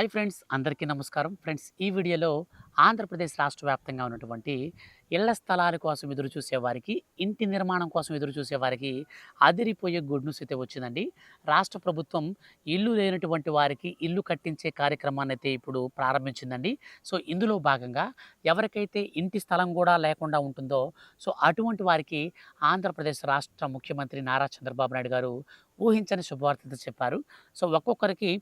Hi friends అందరికీ నమస్కారం. Friends ఈ వీడియోలో ఆంధ్రప్రదేశ్ రాష్ట్ర వ్యాప్తంగా ఉన్నటువంటి ఇళ్ళ స్థలాల కోసం ఎదురు చూసేవారికి ఇంటి నిర్మాణం కోసం ఎదురు చూసేవారికి అదిరిపోయే గుడ్ న్యూస్ అయితే వచ్చిందండి. రాష్ట్ర ప్రభుత్వం ఇల్లు లేనటువంటి వారికి ఇల్లు కట్టించే కార్యక్రమాన్ని అయితే ఇప్పుడు ప్రారంభించిందండి. సో ఇందులో భాగంగా ఎవరికైతే ఇంటి స్థలం కూడా లేకుండా ఉంటుందో సో అటువంటి వారికి ఆంధ్రప్రదేశ్ రాష్ట్ర ముఖ్యమంత్రి నారా చంద్రబాబు నాయుడు గారు ఊహించని శుభవార్తతో చెప్పారు. సో ఒక్కొక్కరికి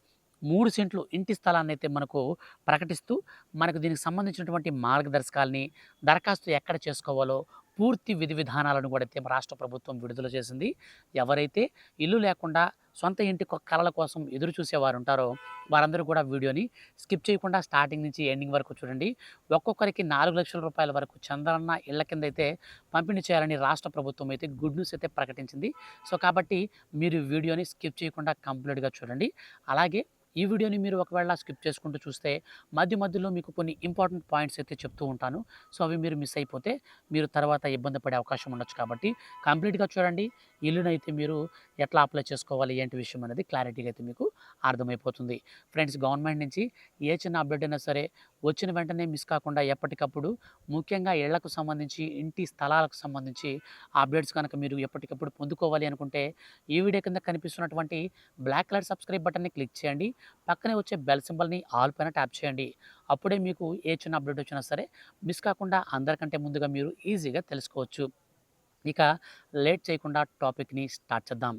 మూడు సెంట్లు ఇంటి స్థలాన్ని అయితే మనకు ప్రకటిస్తూ మనకు దీనికి సంబంధించినటువంటి మార్గదర్శకాలని దరఖాస్తు ఎక్కడ చేసుకోవాలో పూర్తి విధి విధానాలను కూడా అయితే రాష్ట్ర ప్రభుత్వం విడుదల చేసింది. ఎవరైతే ఇల్లు లేకుండా సొంత ఇంటి కళల కలల కోసం ఎదురు చూసేవారు ఉంటారో వారందరూ కూడా వీడియోని స్కిప్ చేయకుండా స్టార్టింగ్ నుంచి ఎండింగ్ వరకు చూడండి. ఒక్కొక్కరికి నాలుగు లక్షల రూపాయల వరకు చంద్రన్న ఇళ్ళ కింద అయితే పంపిణీ చేయాలని రాష్ట్ర ప్రభుత్వం అయితే గుడ్ న్యూస్ అయితే ప్రకటించింది. సో కాబట్టి మీరు వీడియోని స్కిప్ చేయకుండా కంప్లీట్గా చూడండి. అలాగే ఈ వీడియోని మీరు ఒకవేళ స్కిప్ చేసుకుంటూ చూస్తే మధ్య మధ్యలో మీకు కొన్ని ఇంపార్టెంట్ పాయింట్స్ అయితే చెప్తూ ఉంటాను. సో అవి మీరు మిస్ అయిపోతే మీరు తర్వాత ఇబ్బంది పడే అవకాశం ఉండొచ్చు కాబట్టి కంప్లీట్గా చూడండి. ఇల్లునైతే మీరు ఎట్లా అప్లై చేసుకోవాలి ఏంటి విషయం అనేది క్లారిటీగా అయితే మీకు అర్థమైపోతుంది. ఫ్రెండ్స్ గవర్నమెంట్ నుంచి ఏ చిన్న అప్డేట్ అయినా సరే వచ్చిన వెంటనే మిస్ కాకుండా ఎప్పటికప్పుడు ముఖ్యంగా ఇళ్ళకు సంబంధించి ఇంటి స్థలాలకు సంబంధించి అప్డేట్స్ కనుక మీరు ఎప్పటికప్పుడు పొందుకోవాలి అనుకుంటే ఈ వీడియో కింద కనిపిస్తున్నటువంటి బ్లాక్ కలర్ సబ్స్క్రైబ్ బటన్ని క్లిక్ చేయండి. పక్కనే వచ్చే బెల్ సింబల్ని ఆల్ పైన ట్యాప్ చేయండి. అప్పుడే మీకు ఏ చిన్న అప్డేట్ వచ్చినా సరే మిస్ కాకుండా అందరికంటే ముందుగా మీరు ఈజీగా తెలుసుకోవచ్చు. ఇక లేట్ చేయకుండా టాపిక్ని స్టార్ట్ చేద్దాం.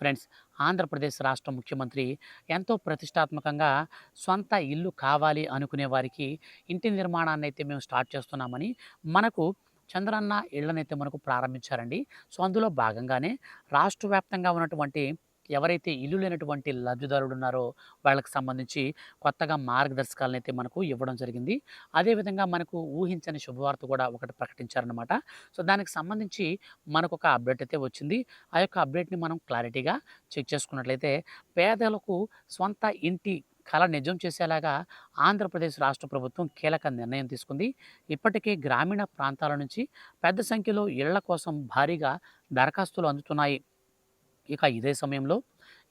ఫ్రెండ్స్ ఆంధ్రప్రదేశ్ రాష్ట్ర ముఖ్యమంత్రి ఎంతో ప్రతిష్టాత్మకంగా సొంత ఇల్లు కావాలి అనుకునే వారికి ఇంటి నిర్మాణాన్ని అయితే మేము స్టార్ట్ చేస్తున్నామని మనకు చంద్రన్న ఇళ్ళనైతే మనకు ప్రారంభించారండి. సో అందులో భాగంగానే రాష్ట్ర వ్యాప్తంగా ఉన్నటువంటి ఎవరైతే ఇల్లు లేనటువంటి లబ్ధిదారుడు ఉన్నారో వాళ్ళకి సంబంధించి కొత్తగా మార్గదర్శకాలను అయితే మనకు ఇవ్వడం జరిగింది. అదేవిధంగా మనకు ఊహించని శుభవార్త కూడా ఒకటి ప్రకటించారనమాట సో దానికి సంబంధించి మనకు ఒక అప్డేట్ అయితే వచ్చింది. ఆ యొక్క అప్డేట్ని మనం క్లారిటీగా చెక్ చేసుకున్నట్లయితే పేదలకు సొంత ఇంటి కళ నిజం చేసేలాగా ఆంధ్రప్రదేశ్ రాష్ట్ర ప్రభుత్వం కీలక నిర్ణయం తీసుకుంది. ఇప్పటికే గ్రామీణ ప్రాంతాల నుంచి పెద్ద సంఖ్యలో ఇళ్ళ కోసం భారీగా దరఖాస్తులు అందుతున్నాయి. ఇక ఇదే సమయంలో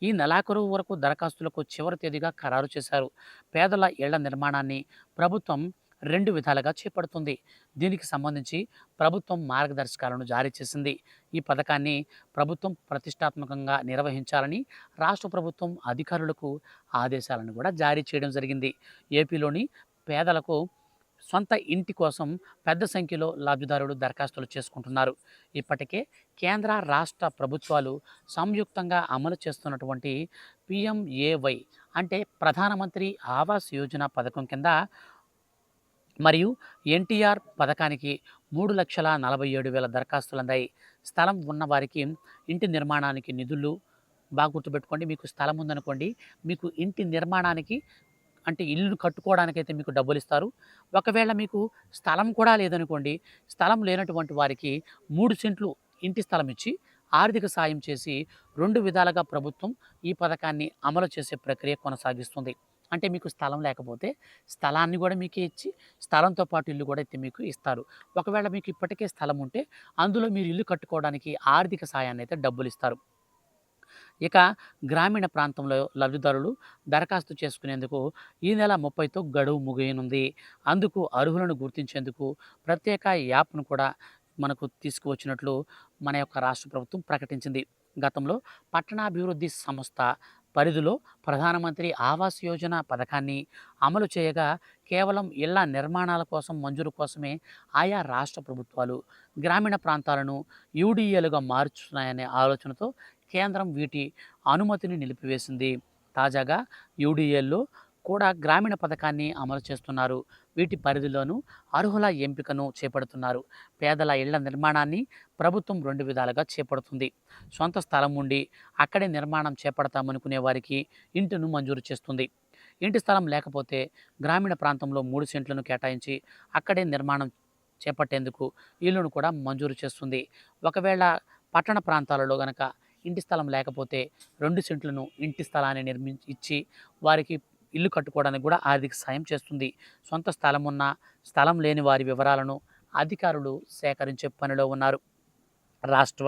ఈ నెలాఖరు వరకు దరఖాస్తులకు చివరి తేదీగా ఖరారు చేశారు. పేదల ఇళ్ళ నిర్మాణాన్ని ప్రభుత్వం రెండు విధాలుగా చేపడుతుంది. దీనికి సంబంధించి ప్రభుత్వం మార్గదర్శకాలను జారీ చేసింది. ఈ పథకాన్ని ప్రభుత్వం ప్రతిష్టాత్మకంగా నిర్వహించాలని రాష్ట్ర ప్రభుత్వం అధికారులకు ఆదేశాలను కూడా జారీ చేయడం జరిగింది. ఏపీలోని పేదలకు సొంత ఇంటి కోసం పెద్ద సంఖ్యలో లబ్ధిదారులు దరఖాస్తులు చేసుకుంటున్నారు. ఇప్పటికే కేంద్ర రాష్ట్ర ప్రభుత్వాలు సంయుక్తంగా అమలు చేస్తున్నటువంటి పిఎంఏవై అంటే ప్రధానమంత్రి ఆవాస్ యోజన పథకం కింద మరియు ఎన్టీఆర్ పథకానికి మూడు లక్షల నలభై ఏడు వేల దరఖాస్తులు అందాయి. స్థలం ఉన్నవారికి ఇంటి నిర్మాణానికి నిధులు బాగా గుర్తుపెట్టుకోండి మీకు స్థలం ఉందనుకోండి మీకు ఇంటి నిర్మాణానికి అంటే ఇల్లు కట్టుకోవడానికైతే మీకు డబ్బులు ఇస్తారు ఒకవేళ మీకు స్థలం కూడా లేదనుకోండి స్థలం లేనటువంటి వారికి మూడు సెంట్లు ఇంటి స్థలం ఇచ్చి ఆర్థిక సాయం చేసి రెండు విధాలుగా ప్రభుత్వం ఈ పథకాన్ని అమలు చేసే ప్రక్రియ కొనసాగిస్తుంది. అంటే మీకు స్థలం లేకపోతే స్థలాన్ని కూడా మీకే ఇచ్చి స్థలంతో పాటు ఇల్లు కూడా అయితే మీకు ఇస్తారు. ఒకవేళ మీకు ఇప్పటికే స్థలం ఉంటే అందులో మీరు ఇల్లు కట్టుకోవడానికి ఆర్థిక సాయాన్ని అయితే డబ్బులు ఇస్తారు ఇక గ్రామీణ ప్రాంతంలో లబ్ధిదారులు దరఖాస్తు చేసుకునేందుకు ఈ నెల ముప్పైతో గడువు ముగియనుంది. అందుకు అర్హులను గుర్తించేందుకు ప్రత్యేక యాప్ను కూడా మనకు తీసుకువచ్చినట్లు మన యొక్క రాష్ట్ర ప్రభుత్వం ప్రకటించింది. గతంలో పట్టణాభివృద్ధి సంస్థ పరిధిలో ప్రధానమంత్రి ఆవాస్ యోజన పథకాన్ని అమలు చేయగా కేవలం ఇళ్ళ నిర్మాణాల కోసం మంజూరు కోసమే ఆయా రాష్ట్ర ప్రభుత్వాలు గ్రామీణ ప్రాంతాలను యూడీఏలుగా మార్చుతున్నాయనే ఆలోచనతో కేంద్రం వీటి అనుమతిని నిలిపివేసింది. తాజాగా యూడీఏల్లో కూడా గ్రామీణ పథకాన్ని అమలు చేస్తున్నారు. వీటి పరిధిలోనూ అర్హుల ఎంపికను చేపడుతున్నారు. పేదల ఇళ్ళ నిర్మాణాన్ని ప్రభుత్వం రెండు విధాలుగా చేపడుతుంది. సొంత స్థలం ఉండి అక్కడే నిర్మాణం చేపడతామనుకునే వారికి ఇంటిను మంజూరు చేస్తుంది. ఇంటి స్థలం లేకపోతే గ్రామీణ ప్రాంతంలో మూడు సెంట్లను కేటాయించి అక్కడే నిర్మాణం చేపట్టేందుకు ఇళ్ళను కూడా మంజూరు చేస్తుంది. ఒకవేళ పట్టణ ప్రాంతాలలో గనక ఇంటి స్థలం లేకపోతే రెండు సెంట్లను ఇంటి స్థలాన్ని నిర్మించి ఇచ్చి వారికి ఇల్లు కట్టుకోవడానికి కూడా ఆర్థిక సాయం చేస్తుంది. సొంత స్థలం ఉన్న స్థలం లేని వారి వివరాలను అధికారులు సేకరించే పనిలో ఉన్నారు. రాష్ట్ర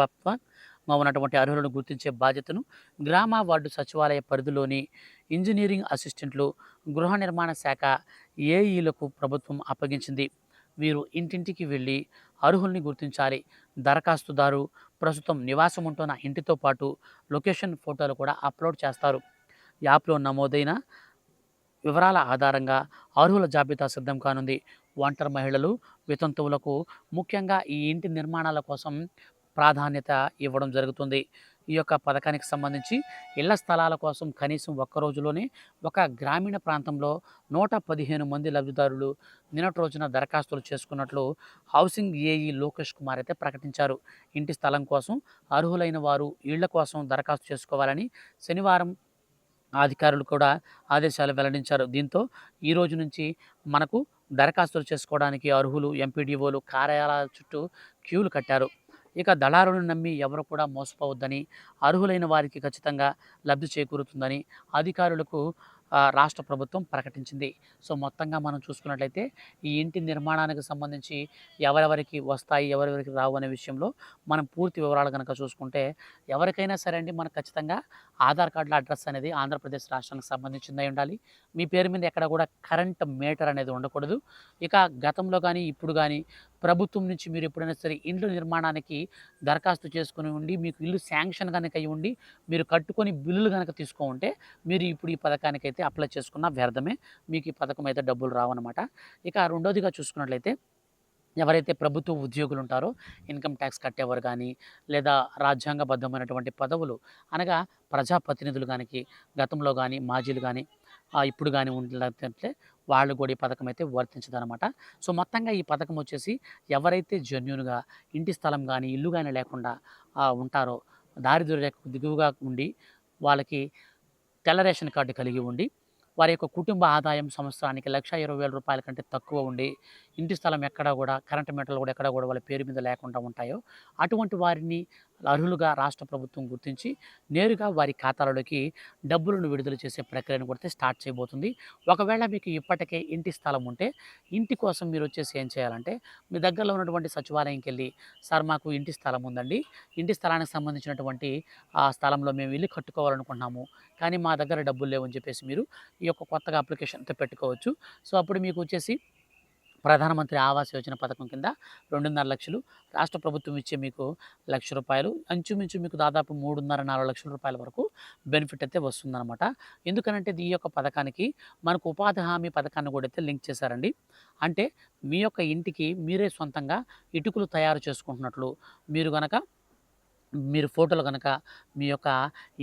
ఉన్నటువంటి అర్హులను గుర్తించే బాధ్యతను గ్రామ వార్డు సచివాలయ పరిధిలోని ఇంజనీరింగ్ అసిస్టెంట్లు గృహ నిర్మాణ శాఖ ఏఈలకు ప్రభుత్వం అప్పగించింది. వీరు ఇంటింటికి వెళ్ళి అర్హుల్ని గుర్తించాలి. దరఖాస్తుదారు ప్రస్తుతం నివాసం ఉంటున్న ఇంటితో పాటు లొకేషన్ ఫోటోలు కూడా అప్లోడ్ చేస్తారు. యాప్లో నమోదైన వివరాల ఆధారంగా అర్హుల జాబితా సిద్ధం కానుంది. ఒంటరి మహిళలు వితంతువులకు ముఖ్యంగా ఈ ఇంటి నిర్మాణాల కోసం ప్రాధాన్యత ఇవ్వడం జరుగుతుంది. ఈ యొక్క పథకానికి సంబంధించి ఇళ్ళ స్థలాల కోసం కనీసం ఒక్క రోజులోనే ఒక గ్రామీణ ప్రాంతంలో నూట పదిహేను మంది లబ్ధిదారులు నిన్నటి రోజున దరఖాస్తులు చేసుకున్నట్లు హౌసింగ్ ఏఈ లోకేష్ కుమార్ అయితే ప్రకటించారు. ఇంటి స్థలం కోసం అర్హులైన వారు ఇళ్ళ కోసం దరఖాస్తు చేసుకోవాలని శనివారం అధికారులు కూడా ఆదేశాలు వెల్లడించారు. దీంతో ఈ రోజు నుంచి మనకు దరఖాస్తులు చేసుకోవడానికి అర్హులు ఎంపీడీఓలు కార్యాలయాల చుట్టూ క్యూలు కట్టారు. ఇక దళారులను నమ్మి ఎవరు కూడా మోసపోవద్దని అర్హులైన వారికి ఖచ్చితంగా లబ్ధి చేకూరుతుందని అధికారులకు రాష్ట్ర ప్రభుత్వం ప్రకటించింది. సో మొత్తంగా మనం చూసుకున్నట్లయితే ఈ ఇంటి నిర్మాణానికి సంబంధించి ఎవరెవరికి వస్తాయి ఎవరెవరికి రావు అనే విషయంలో మనం పూర్తి వివరాలు కనుక చూసుకుంటే ఎవరికైనా సరే అండి మనకు ఖచ్చితంగా ఆధార్ కార్డుల అడ్రస్ అనేది ఆంధ్రప్రదేశ్ రాష్ట్రానికి సంబంధించిందై ఉండాలి. మీ పేరు మీద ఎక్కడ కూడా కరెంట్ మీటర్ అనేది ఉండకూడదు. ఇక గతంలో కానీ ఇప్పుడు కానీ ప్రభుత్వం నుంచి మీరు ఎప్పుడైనా సరే ఇండ్ల నిర్మాణానికి దరఖాస్తు చేసుకుని ఉండి మీకు ఇల్లు శాంక్షన్ కనుక అయ్యి ఉండి మీరు కట్టుకొని బిల్లులు కనుక తీసుకో ఉంటే మీరు ఇప్పుడు ఈ పథకానికి అయితే అప్లై చేసుకున్న వ్యర్థమే. మీకు ఈ పథకం అయితే డబ్బులు రావన్నమాట. ఇక రెండోదిగా చూసుకున్నట్లయితే ఎవరైతే ప్రభుత్వ ఉద్యోగులు ఉంటారో ఇన్కమ్ ట్యాక్స్ కట్టేవారు కానీ లేదా రాజ్యాంగబద్ధమైనటువంటి పదవులు అనగా ప్రజాప్రతినిధులు కానీ గతంలో కానీ మాజీలు కానీ ఇప్పుడు కానీ ఉండలేదంటే వాళ్ళు కూడా ఈ పథకం అయితే వర్తించదనమాట. సో మొత్తంగా ఈ పథకం వచ్చేసి ఎవరైతే జెన్యున్గా ఇంటి స్థలం కానీ ఇల్లు కానీ లేకుండా ఉంటారో దారిద్ర్య రేఖకు దిగువగా ఉండి వాళ్ళకి తెల్ల రేషన్ కార్డు కలిగి ఉండి వారి యొక్క కుటుంబ ఆదాయం సంవత్సరానికి లక్ష ఇరవై వేల రూపాయల కంటే తక్కువ ఉండి ఇంటి స్థలం ఎక్కడ కూడా కరెంటు మీటర్లు కూడా ఎక్కడ కూడా వాళ్ళ పేరు మీద లేకుండా ఉంటాయో అటువంటి వారిని అర్హులుగా రాష్ట్ర ప్రభుత్వం గుర్తించి నేరుగా వారి ఖాతాలలోకి డబ్బులను విడుదల చేసే ప్రక్రియను కూడా స్టార్ట్ చేయబోతుంది. ఒకవేళ మీకు ఇప్పటికే ఇంటి స్థలం ఉంటే ఇంటి కోసం మీరు వచ్చేసి ఏం చేయాలంటే మీ దగ్గరలో ఉన్నటువంటి సచివాలయంకి వెళ్ళి సార్ మాకు ఇంటి స్థలం ఉందండి. ఇంటి స్థలానికి సంబంధించినటువంటి ఆ స్థలంలో మేము ఇల్లు కట్టుకోవాలనుకుంటున్నాము. కానీ మా దగ్గర డబ్బులు లేవని చెప్పేసి మీరు ఈ యొక్క కొత్తగా అప్లికేషన్తో పెట్టుకోవచ్చు. సో అప్పుడు మీకు వచ్చేసి ప్రధానమంత్రి ఆవాస్ యోజన పథకం కింద రెండున్నర లక్షలు రాష్ట్ర ప్రభుత్వం ఇచ్చే మీకు లక్ష రూపాయలు అంచుమించు మీకు దాదాపు మూడున్నర నాలుగు లక్షల రూపాయల వరకు బెనిఫిట్ అయితే వస్తుందన్నమాట. ఎందుకనంటే ఈ యొక్క పథకానికి మనకు ఉపాధి హామీ పథకాన్ని కూడా అయితే లింక్ చేశారండి. అంటే మీ యొక్క ఇంటికి మీరే సొంతంగా ఇటుకలు తయారు చేసుకుంటున్నట్లు మీరు కనుక మీరు ఫోటోలు కనుక మీ యొక్క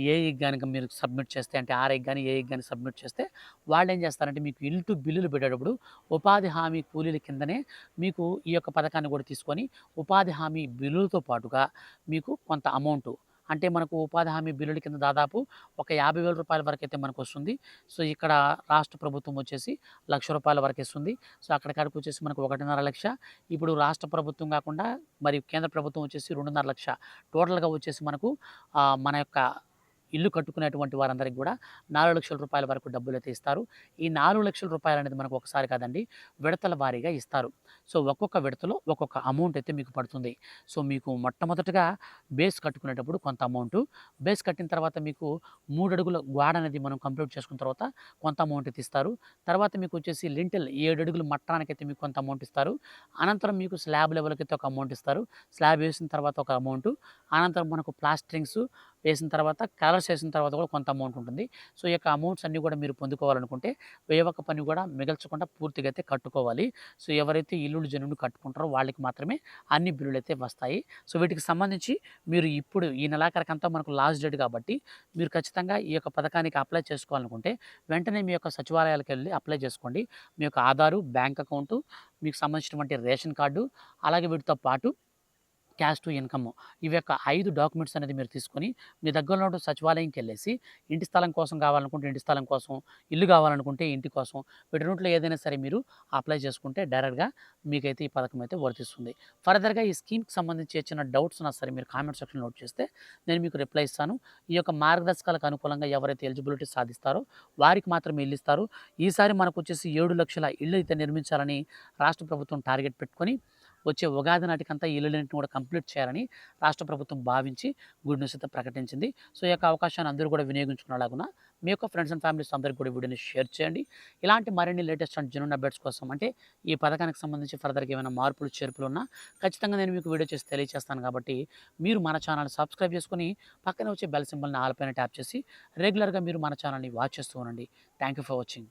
ఏ కనుక మీరు సబ్మిట్ చేస్తే అంటే ఆర్ఐకి కానీ ఏఈకి కానీ సబ్మిట్ చేస్తే వాళ్ళు ఏం చేస్తారంటే మీకు ఇంటూ బిల్లులు పెట్టేటప్పుడు ఉపాధి హామీ కూలీల కిందనే మీకు ఈ యొక్క పథకాన్ని కూడా తీసుకొని ఉపాధి హామీ బిల్లులతో పాటుగా మీకు కొంత అమౌంట్ అంటే మనకు ఉపాధి హామీ బిల్లుల కింద దాదాపు ఒక యాభై వేల రూపాయల వరకు అయితే మనకు వస్తుంది సో ఇక్కడ రాష్ట్ర ప్రభుత్వం వచ్చేసి లక్ష రూపాయల వరకు ఇస్తుంది సో అక్కడికాడికి వచ్చేసి మనకు ఒకటిన్నర లక్ష. ఇప్పుడు రాష్ట్ర ప్రభుత్వం కాకుండా మరి కేంద్ర ప్రభుత్వం వచ్చేసి రెండున్నర లక్ష. టోటల్గా వచ్చేసి మనకు మన యొక్క ఇల్లు కట్టుకునేటువంటి వారందరికీ కూడా నాలుగు లక్షల రూపాయల వరకు డబ్బులు అయితే ఇస్తారు. ఈ నాలుగు లక్షల రూపాయలు అనేది మనకు ఒకసారి కాదండి విడతల వారీగా ఇస్తారు. సో ఒక్కొక్క విడతలో ఒక్కొక్క అమౌంట్ అయితే మీకు పడుతుంది. సో మీకు మొట్టమొదటగా బేస్ కట్టుకునేటప్పుడు కొంత అమౌంట్ బేస్ కట్టిన తర్వాత మీకు మూడు అడుగుల గోడ అనేది మనం కంప్లీట్ చేసుకున్న తర్వాత కొంత అమౌంట్ అయితే ఇస్తారు. తర్వాత మీకు వచ్చేసి లింటల్ ఏడు అడుగులు మట్టానికి అయితే మీకు కొంత అమౌంట్ ఇస్తారు. అనంతరం మీకు స్లాబ్ లెవెల్కి అయితే ఒక అమౌంట్ ఇస్తారు. స్లాబ్ వేసిన తర్వాత ఒక అమౌంట్ అనంతరం మనకు ప్లాస్టరింగ్స్ వేసిన తర్వాత కలర్స్ వేసిన తర్వాత కూడా కొంత అమౌంట్ ఉంటుంది. సో ఈ యొక్క అమౌంట్స్ అన్నీ కూడా మీరు పొందుకోవాలనుకుంటే వేయొక పని కూడా మిగల్చకుండా పూర్తిగా అయితే కట్టుకోవాలి. సో ఎవరైతే ఇల్లులు జనులు కట్టుకుంటారో వాళ్ళకి మాత్రమే అన్ని బిల్లులు అయితే వస్తాయి. సో వీటికి సంబంధించి మీరు ఇప్పుడు ఈ నెలాఖరికంతా మనకు లాస్ట్ డేట్ కాబట్టి మీరు ఖచ్చితంగా ఈ యొక్క పథకానికి అప్లై చేసుకోవాలనుకుంటే వెంటనే మీ యొక్క సచివాలయాలకు వెళ్ళి అప్లై చేసుకోండి. మీ యొక్క ఆధారు బ్యాంక్ అకౌంటు మీకు సంబంధించినటువంటి రేషన్ కార్డు అలాగే వీటితో పాటు క్యాష్ టు ఇన్కమ్ ఇవి యొక్క ఐదు డాక్యుమెంట్స్ అనేది మీరు తీసుకొని మీ దగ్గరలో ఉన్న సచివాలయంకి వెళ్ళేసి ఇంటి స్థలం కోసం కావాలనుకుంటే ఇంటి స్థలం కోసం ఇల్లు కావాలనుకుంటే ఇంటి కోసం వీటిలో ఏదైనా సరే మీరు అప్లై చేసుకుంటే డైరెక్ట్గా మీకైతే ఈ పథకం అయితే వర్తిస్తుంది. ఫర్దర్గా ఈ స్కీమ్కి సంబంధించి వచ్చిన డౌట్స్ ఉన్నా సరే మీరు కామెంట్ సెక్షన్ నోట్ చేస్తే నేను మీకు రిప్లై ఇస్తాను. ఈ యొక్క మార్గదర్శకాలకు అనుకూలంగా ఎవరైతే ఎలిజిబిలిటీ సాధిస్తారో వారికి మాత్రమే ఇల్లు ఇస్తారు. ఈసారి మనకు వచ్చేసి ఏడు లక్షల ఇళ్ళు అయితే నిర్మించాలని రాష్ట్ర ప్రభుత్వం టార్గెట్ పెట్టుకొని వచ్చే ఉగాది నాటికంతా ఈ ఇల్లులన్నింటిని కూడా కంప్లీట్ చేయాలని రాష్ట్ర ప్రభుత్వం భావించి గుడ్ న్యూస్ అయితే ప్రకటించింది. సో ఈ యొక్క అవకాశాన్ని అందరూ కూడా వినియోగించుకునేలాగున మీ యొక్క ఫ్రెండ్స్ అండ్ ఫ్యామిలీస్ అందరికీ కూడా వీడియోని షేర్ చేయండి. ఇలాంటి మరిన్ని లేటెస్ట్ అండ్ జెన్యున్ అప్డేట్స్ కోసం అంటే ఈ పథకానికి సంబంధించి ఫర్దర్గా ఏమైనా మార్పులు చేర్పులు ఉన్నా ఖచ్చితంగా నేను మీకు వీడియో చేసి తెలియజేస్తాను కాబట్టి మీరు మన ఛానల్ సబ్స్క్రైబ్ చేసుకుని పక్కనే వచ్చే బెల్ సింబల్ని ఆల్పైన ట్యాప్ చేసి రెగ్యులర్గా మీరు మన ఛానల్ని వాచ్ చేస్తూ ఉండండి. Thank you for watching.